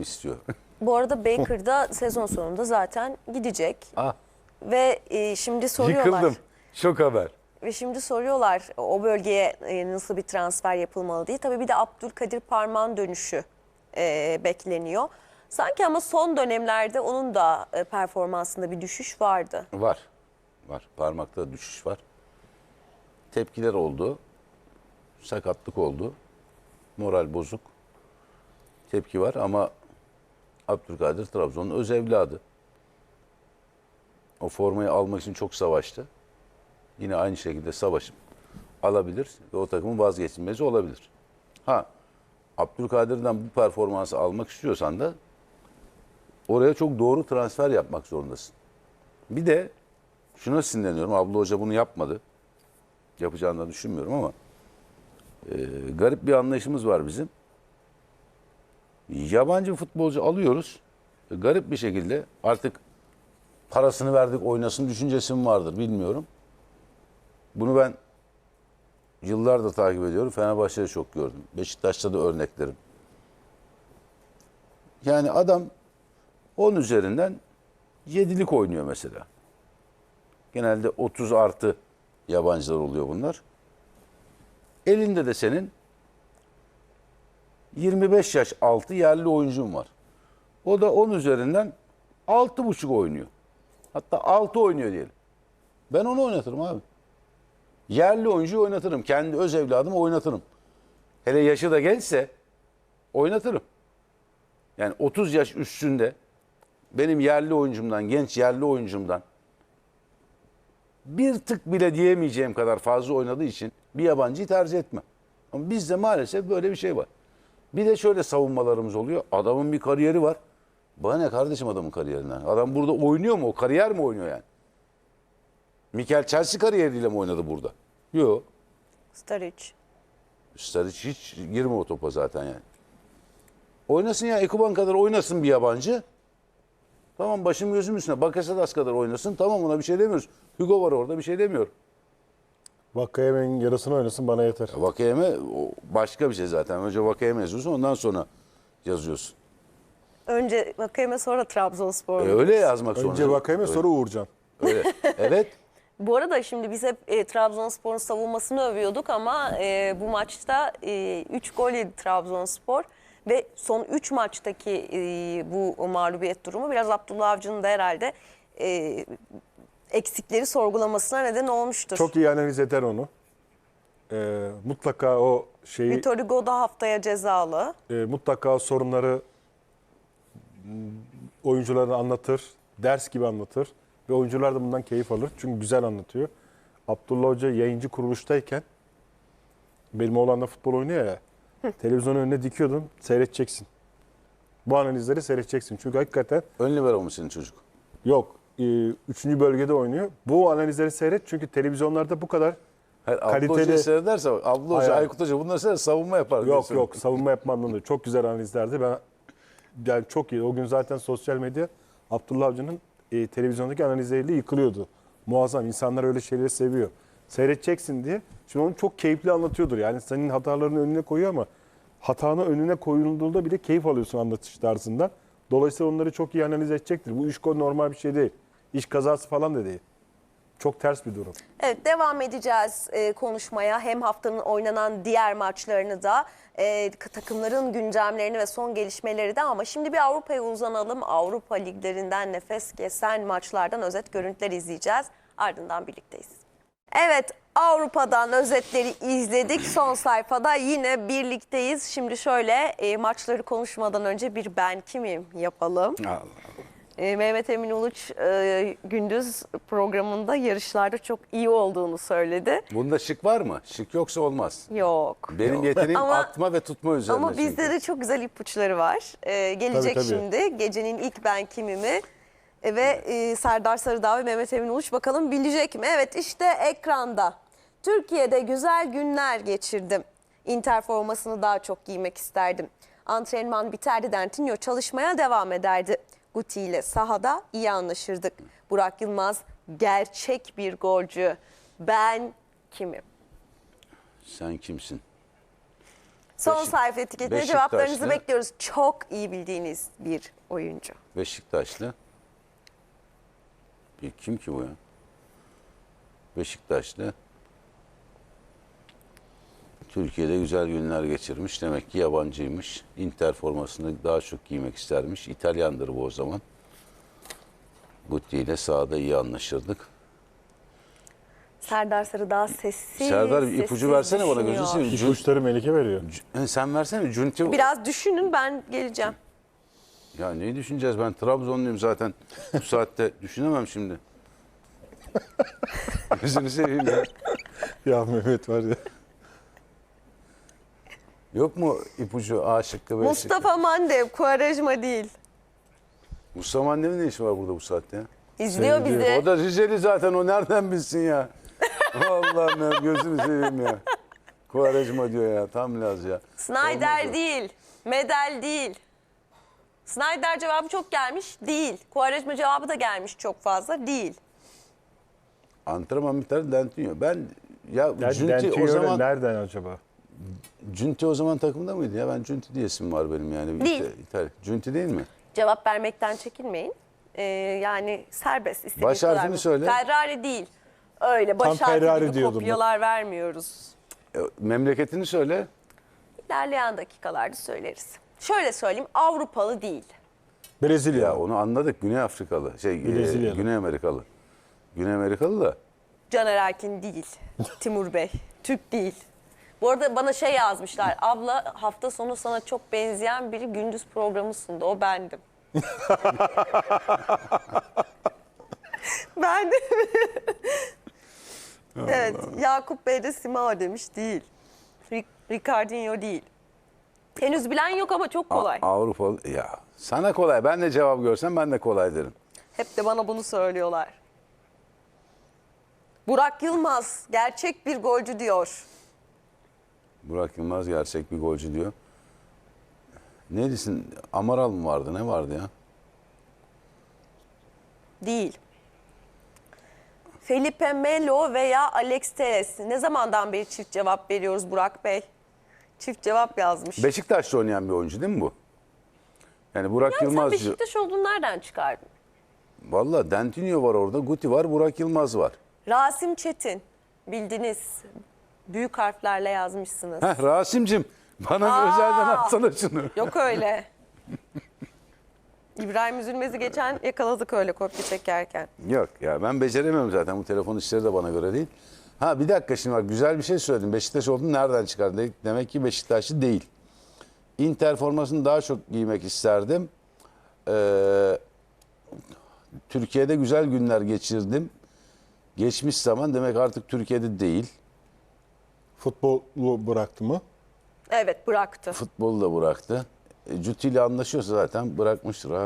istiyor. Bu arada Baker da sezon sonunda zaten gidecek ah, ve e, şimdi soruyorlar. yıkıldım. Şok haber. Ve şimdi soruyorlar o bölgeye e, nasıl bir transfer yapılmalı diye. Tabii bir de Abdülkadir Parmağan dönüşü e, bekleniyor. Sanki ama son dönemlerde onun da e, performansında bir düşüş vardı. Var. Var. Parmakta düşüş var. Tepkiler oldu. Sakatlık oldu. Moral bozuk. Tepki var ama Abdülkadir Trabzon'un öz evladı. O formayı almak için çok savaştı. Yine aynı şekilde savaşıp alabilir ve o takımın vazgeçilmezi olabilir. Ha, Abdülkadir'den bu performansı almak istiyorsan da oraya çok doğru transfer yapmak zorundasın. Bir de şuna sinirleniyorum. Abla Hoca bunu yapmadı. Yapacağını düşünmüyorum ama e, garip bir anlayışımız var bizim. Yabancı futbolcu alıyoruz. E, garip bir şekilde artık parasını verdik oynasın düşüncesi mi vardır bilmiyorum. Bunu ben yıllardır takip ediyorum. Fenerbahçe'de çok gördüm. Beşiktaş'ta da örneklerim. Yani adam 10 üzerinden 7'lik oynuyor mesela. Genelde 30 artı yabancılar oluyor bunlar. Elinde de senin 25 yaş altı yerli oyuncun var. O da 10 üzerinden 6,5 oynuyor. Hatta 6 oynuyor diyelim. Ben onu oynatırım abi. Yerli oyuncuyu oynatırım. Kendi öz evladımı oynatırım. Hele yaşı da gençse oynatırım. Yani 30 yaş üstünde benim yerli oyuncumdan, genç yerli oyuncumdan bir tık bile diyemeyeceğim kadar fazla oynadığı için bir yabancıyı tercih etmem. Ama bizde maalesef böyle bir şey var. Bir de şöyle savunmalarımız oluyor. Adamın bir kariyeri var. Bana ne kardeşim adamın kariyerinden? Adam burada oynuyor mu? O kariyer mi oynuyor yani? Mikel Chelsea kariyeriyle mi oynadı burada? Yok. Sturridge. Staric hiç girme o topa zaten yani. Oynasın ya Ekuban kadar oynasın bir yabancı. Tamam başım gözüm üstüne. Bakasetas kadar oynasın. Tamam ona bir şey demiyoruz. Hugo var orada bir şey demiyor. Vakayeme'nin yarısını oynasın bana yeter. Vakayeme o başka bir şey zaten. Önce Vakayeme yazıyorsun ondan sonra yazıyorsun. Önce Vakayeme sonra Trabzonspor. E, öyle yazmak zorunda. Önce Vakayeme sonra Uğurcan. Öyle. Evet. Bu arada şimdi biz hep e, Trabzonspor'un savunmasını övüyorduk ama e, bu maçta 3 gol yedi Trabzonspor ve son 3 maçtaki e, bu mağlubiyet durumu biraz Abdullah Avcı'nın da herhalde e, eksikleri sorgulamasına neden olmuştur. Çok iyi analiz eder onu. Ee, mutlaka o şeyi, Vitor Hugo da haftaya cezalı. e, mutlaka sorunları oyuncularına anlatır. Ders gibi anlatır. Ve oyuncular da bundan keyif alır. Çünkü güzel anlatıyor. Abdullah Hoca yayıncı kuruluştayken benim oğlanla futbol oynuyor ya. televizyonun önüne dikiyordum. Seyredeceksin. Bu analizleri seyredeceksin. Çünkü hakikaten Ön libero mu senin çocuk? Yok. E, Üçüncü bölgede oynuyor. Bu analizleri seyret çünkü televizyonlarda bu kadar Hayır, Kaliteli- Hoca'yı seyrederse Abdullah Hoca, Hayır. Aykut Hoca bunları seyreder savunma yapar. yok diyorsun. yok savunma yapma anlamında çok güzel analizlerdi. Ben yani çok iyi. O gün zaten sosyal medya Abdullah Avcı'nın e, televizyondaki analizleriyle yıkılıyordu. Muazzam. İnsanlar öyle şeyleri seviyor. Seyredeceksin diye. Şimdi onu çok keyifli anlatıyordur. Yani senin hatalarını önüne koyuyor ama hatanı önüne koyulduğunda bile keyif alıyorsun anlatış tarzından. Dolayısıyla onları çok iyi analiz edecektir. Bu iş normal bir şey değil. İş kazası falan da değil. Çok ters bir durum. Evet devam edeceğiz e, konuşmaya. Hem haftanın oynanan diğer maçlarını da e, takımların gündemlerini ve son gelişmeleri de ama şimdi bir Avrupa'ya uzanalım. Avrupa liglerinden nefes kesen maçlardan özet görüntüler izleyeceğiz. Ardından birlikteyiz. Evet Avrupa'dan özetleri izledik. Son sayfada yine birlikteyiz. Şimdi şöyle e, maçları konuşmadan önce bir ben kimim yapalım. Allah. E, Mehmet Emin Uluç e, gündüz programında yarışlarda çok iyi olduğunu söyledi. Bunda şık var mı? Şık yoksa olmaz. Yok. Benim yeteneğim Ama- atma ve tutma üzerine Ama bizde çünkü. de çok güzel ipuçları var. E, gelecek Tabii, tabii. şimdi gecenin ilk ben kimimi E, ve e, Serdar Sarıdağ ve Mehmet Emin Uluç bakalım bilecek mi? Evet işte ekranda. Türkiye'de güzel günler geçirdim. Inter formasını daha çok giymek isterdim. Antrenman biterdi Dentinho çalışmaya devam ederdi. Guti ile sahada iyi anlaşırdık. Burak Yılmaz gerçek bir golcü. Ben kimim? Sen kimsin? Son Beşik- sayfa etiketine cevaplarınızı bekliyoruz. Çok iyi bildiğiniz bir oyuncu. Beşiktaşlı. Bir kim ki bu ya? Beşiktaşlı. Türkiye'de güzel günler geçirmiş. Demek ki yabancıymış. Inter formasını daha çok giymek istermiş. İtalyandır bu o zaman. Gutti ile sahada iyi anlaşırdık. Serdar Sarı daha sessiz. Serdar, bir ipucu sessiz versene bana, gözünü düşünüyor. seveyim. İpuçları Melike veriyor. E, Sen versene Cunti. Biraz düşünün ben geleceğim. Ya neyi düşüneceğiz? Ben Trabzonluyum zaten. Bu saatte düşünemem şimdi. Gözünü seveyim ya. Ya Mehmet var ya. Yok mu ipucu A şıkkı B şıkkı? Mustafa Mandev, Kuarejma değil. Mustafa annemin ne işi var burada bu saatte ya? İzliyor Seyrediyor. bizi. O da Rizeli zaten o nereden bilsin ya? Allah'ım ya gözünü seveyim ya. Kuvarejma diyor ya tam laz ya. Snyder Olmaz o. değil. Medel değil. Snyder cevabı çok gelmiş. Değil. Kuarejma cevabı da gelmiş çok fazla. Değil. Antrenman biter Dentinho. Ben ya Den, Cunti o zaman nereden acaba? Cunti o zaman takımda mıydı ya? Ben Cunti diyesim var benim yani. Değil. İta- İtalya. Cunti değil mi? Cevap vermekten çekinmeyin. Ee, yani serbest. istediğiniz Baş kadar. harfini söyle. Ferrari değil. Öyle baş Tam harfi Ferrari gibi diyordum kopyalar vermiyoruz. E, memleketini söyle. İlerleyen dakikalarda söyleriz. Şöyle söyleyeyim Avrupalı değil. Brezilya. Ya onu anladık. Güney Afrikalı. Şey, e, Brezilyalı. Güney Amerikalı. Güney Amerikalı da. Caner Erkin değil. Timur Bey. Türk değil. Bu arada bana şey yazmışlar. Abla hafta sonu sana çok benzeyen biri gündüz programı sundu. O bendim. bendim. evet. Yakup Bey de Simao demiş. Değil. Ric- Ricardinho değil. Henüz bilen yok ama çok A- kolay. Avrupalı. Ya sana kolay. Ben de cevap görsem ben de kolay derim. Hep de bana bunu söylüyorlar. Burak Yılmaz gerçek bir golcü diyor. Burak Yılmaz gerçek bir golcü diyor. Ne diyorsun? Amaral mı vardı? Ne vardı ya? Değil. Felipe Melo veya Alex Teres. Ne zamandan beri çift cevap veriyoruz Burak Bey? Çift cevap yazmış. Beşiktaş'ta oynayan bir oyuncu değil mi bu? Yani Burak Yani sen Yılmaz diyor. Beşiktaş olduğunu nereden çıkardın? Valla Dentinho var orada, Guti var, Burak Yılmaz var. Rasim Çetin. Bildiniz. Büyük harflerle yazmışsınız. Heh Rasim'cim bana bir Aa! özelden atsana şunu. Yok öyle. İbrahim Üzülmez'i geçen yakaladık öyle kopya çekerken. Yok ya ben beceremiyorum zaten bu telefon işleri de bana göre değil. Ha bir dakika şimdi bak güzel bir şey söyledin. Beşiktaş olduğunu nereden çıkardın? De- Demek ki Beşiktaşlı değil. Inter formasını daha çok giymek isterdim. Ee, Türkiye'de güzel günler geçirdim. Geçmiş zaman demek artık Türkiye'de değil. Futbolu bıraktı mı? Evet bıraktı. Futbolu da bıraktı. E, Cuti ile anlaşıyorsa zaten bırakmıştır ha.